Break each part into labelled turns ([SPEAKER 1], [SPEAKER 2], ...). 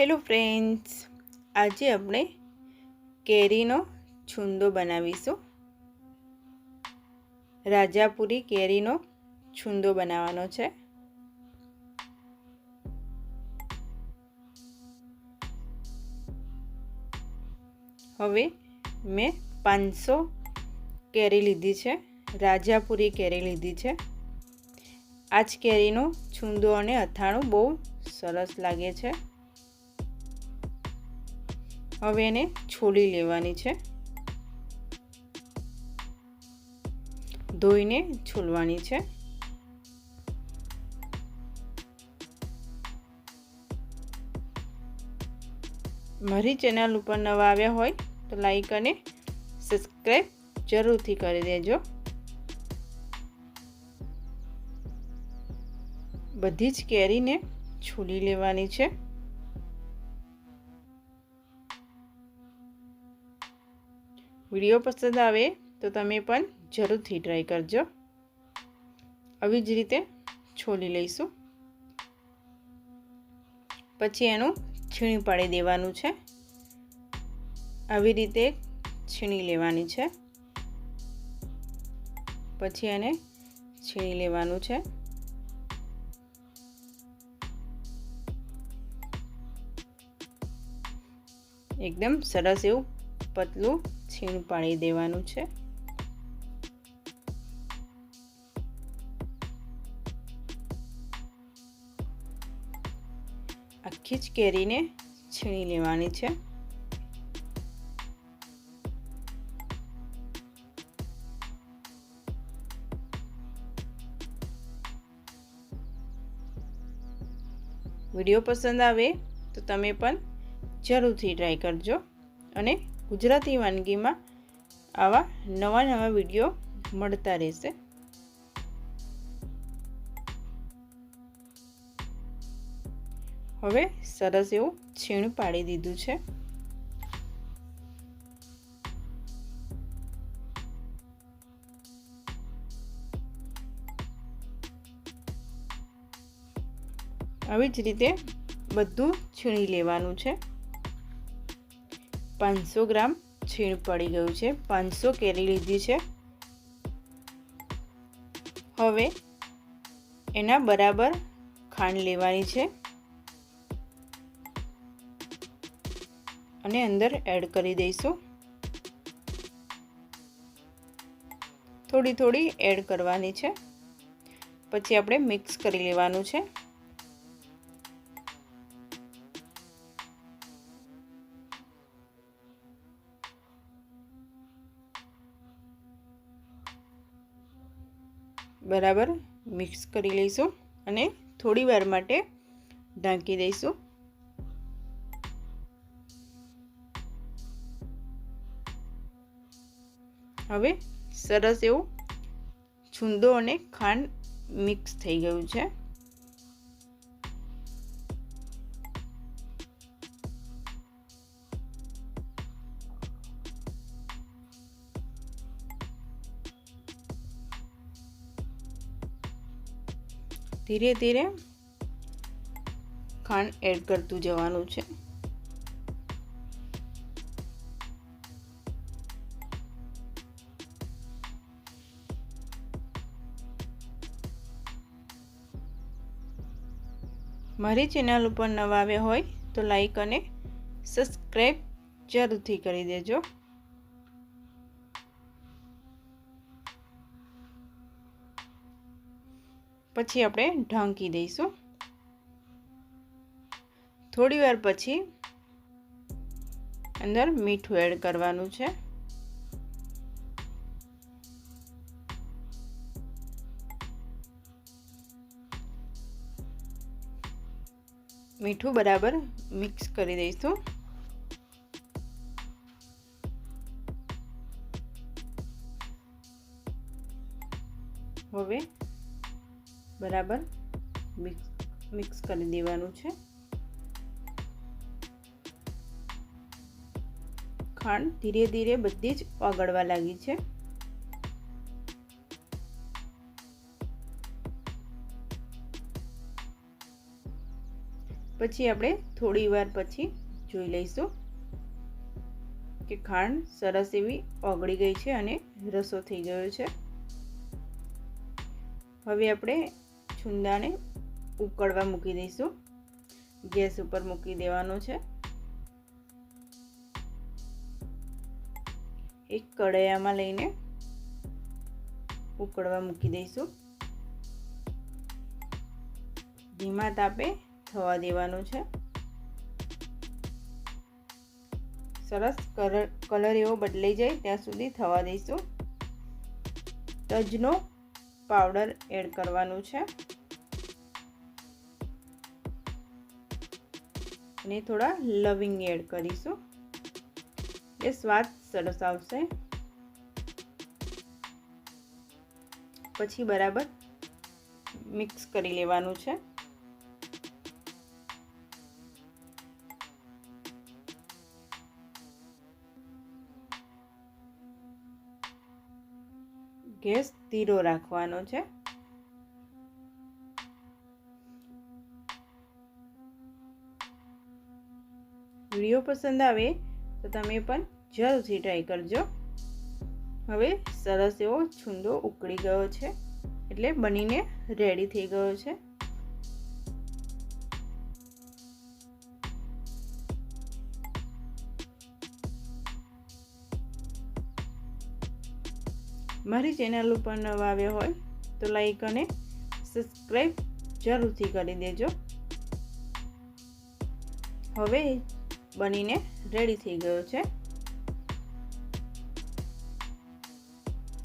[SPEAKER 1] Hello friends આજે આપણે કેરીનો છુંદો બનાવીશું. રાજાપુરી કેરીનો છુંદો બનાવવાનો છે. હવે મેં પાંચસો કેરી લીધી છે. રાજાપુરી કેરી લીધી છે. આ જ કેરીનો છુંદો અને અથાણું બહુ સરસ લાગે છે. હવે એને છોલી લેવાની છે. ધોઈને છોલવાની છે. મારી ચેનલ ઉપર નવા આવ્યા હોય તો લાઈક અને સબસ્ક્રાઈબ જરૂરથી કરી દેજો. બધી જ કેરીને છોલી લેવાની છે. વીડિયો પસંદ આવે તો તમે પણ જરૂરથી ટ્રાય કરજો. આવી જ રીતે છોલી લઈશું. પછી એનું છીણી પાડી દેવાનું છે. આવી રીતે છીણી લેવાની છે. પછી એને છીણી લેવાનું છે. એકદમ સરસ એવું પતલું છીણ પાડી દેવાનું છે. આખી જ કેરીને છીણી લેવાની છે. વીડિયો પસંદ આવે તો તમે પણ જરૂરથી ટ્રાય કરજો અને ગુજરાતી વાનગીમાં આવા નવા નવા વીડિયો મળતા રહેશે. હવે સરસ એવું છીણ પાડી દીધું છે. આવી જ રીતે બધું છીણી લેવાનું છે. પાંચસો ગ્રામ છીણ પડી ગયું છે. પાંચસો કેરી લીધી છે. હવે એના બરાબર ખાંડ લેવાની છે. અને અંદર એડ કરી દઈશું. થોડી થોડી એડ કરવાની છે. પછી આપણે મિક્સ કરી લેવાનું છે. બરાબર મિક્સ કરી લઈશું અને થોડી વાર માટે ઢાંકી દઈશું. હવે સરસ એવું છૂંદો અને ખાંડ મિક્સ થઈ ગયું છે. ધીરે ધીરે ખાંડ એડ કરતું જવાનું છે. મારી ચેનલ ઉપર નવા આવ્યા હોય તો લાઈક અને સબસ્ક્રાઈબ જરૂરથી કરી દેજો. પછી આપણે ઢાંકી દઈશું. થોડી વાર પછી અંદર મીઠું એડ કરવાનું છે. મીઠું બરાબર મિક્સ કરી દઈશું. હવે બરાબર? મિક્સ મિક્સ કરી દેવાનું છે. ખાંડ ધીરે ધીરે બધી જ ઓગળવા લાગી છે. પછી આપણે થોડી વાર પછી જોઈ લઈશું કે ખાંડ સરસ એવી ઓગળી ગઈ છે અને રસો થઈ ગયો છે. હવે આપણે છુંદાને ઉકળવા મૂકી દઈશું. ગેસ ઉપર મૂકી દેવાનો છે. એક કડાયામાં લઈને ઉકળવા મૂકી દઈશું. ધીમા તાપે થવા દેવાનું છે. સરસ કલર એવો બદલાઈ જાય ત્યાં સુધી થવા દઈશું. તજનો પાવડર એડ કરવાનું છે. અને થોડા લવિંગ એડ કરીશું. એ સ્વાદ સરસ આવશે. પછી બરાબર મિક્સ કરી લેવાનું છે. ગેસ ધીરો રાખવાનો છે. વીડિયો પસંદ આવે તો તમે પણ જરૂરથી ટ્રાય કરજો. હવે સરસ એવો છૂંદો ઉકળી ગયો છે. એટલે બનીને રેડી થઈ ગયો છે. મારી ચેનલ ઉપર નવા આવ્યા હોય તો લાઈક અને સબસ્ક્રાઈબ જરૂરથી કરી દેજો. હવે બનીને રેડી થઈ ગયો છે.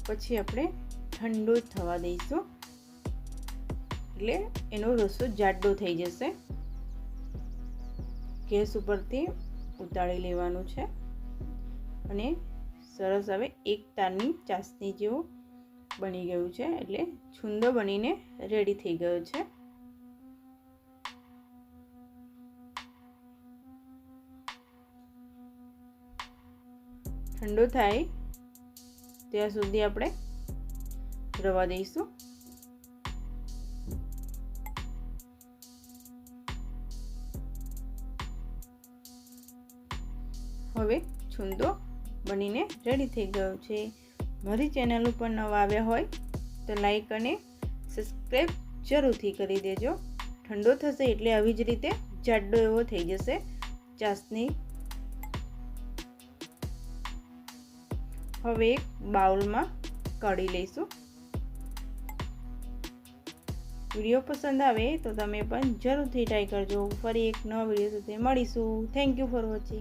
[SPEAKER 1] પછી આપણે ઠંડુ થવા દઈશું. એટલે એનો રસો જાડો થઈ જશે. ગેસ ઉપરથી ઉતાળી લેવાનું છે. અને સરસ હવે એક તારની ચાસણી જેવું બની ગયું છે. એટલે છુંદો બનીને રેડી થઈ ગયો છે. ઠંડો થાય, ત્યાં સુધી આપણે રવા દઈશું. હવે છુંદો બનીને રેડી થઈ ગયો છે. મારી ચેનલ ઉપર નવા આવ્યા હોય તો લાઈક અને સબસ્ક્રાઈબ જરૂરથી કરી દેજો. ઠંડો થશે એટલે આવી જ રીતે જાડો એવો થઈ જશે. ચાસની હવે એક બાઉલમાં કાઢી લઈશું. વીડિયો પસંદ આવે તો તમે પણ જરૂરથી ટ્રાય કરજો. ફરી એક નવા વીડિયો સુધી મળીશું. Thank you for watching